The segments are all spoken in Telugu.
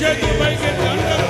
రెండు చేతులు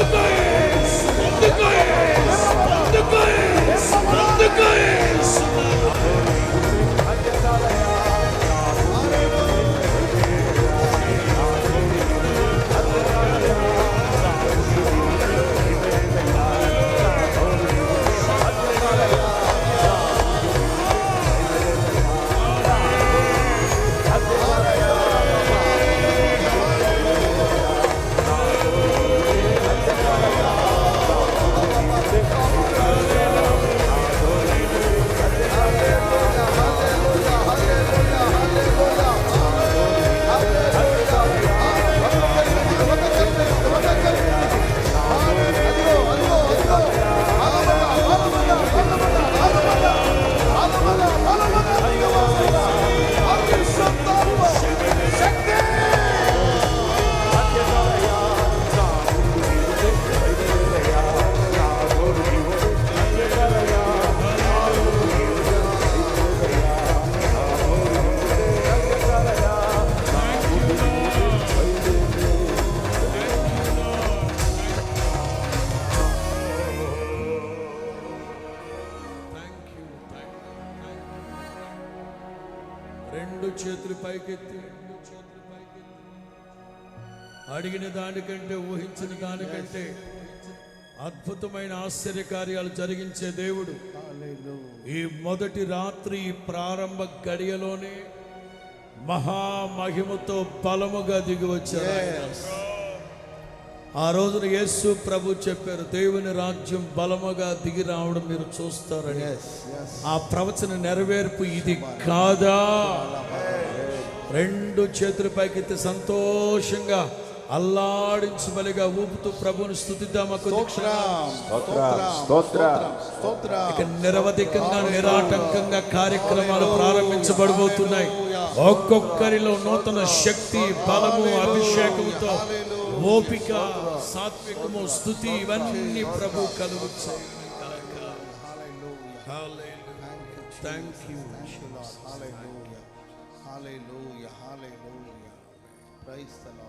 Decoys! Decoys! Decoys! చేతులు పైకెత్తి అడిగిన దానికంటే ఊహించిన దానికంటే అద్భుతమైన ఆశ్చర్య కార్యాలు జరిగించే దేవుడు ఈ మొదటి రాత్రి ప్రారంభ గడియలోనే మహామహిమతో బలముగా దిగి వచ్చారు ఆ రోజున యేసు ప్రభు చెప్పారు దేవుని రాజ్యం బలముగా దిగి రావడం మీరు చూస్తారని. ఆ ప్రవచన నెరవేర్పు ఇది కాదా? రెండు చేతుల పైకెత్తి సంతోషంగా అల్లాడించబలిగా ఊపుతూ ప్రభుని స్థుతిద్దామా ఇక నిరవధికంగా నిరాటంకంగా కార్యక్రమాలు ప్రారంభించబడబోతున్నాయి. ఒక్కొక్కరిలో నూతన శక్తి బలము అభిషేకంతో ఓపిక సాత్వికము స్థుతి ఇవన్నీ ప్రభు కలుగు thank you Hallelujah. Hallelujah. Hallelujah. Praise the Lord. Hallelujah.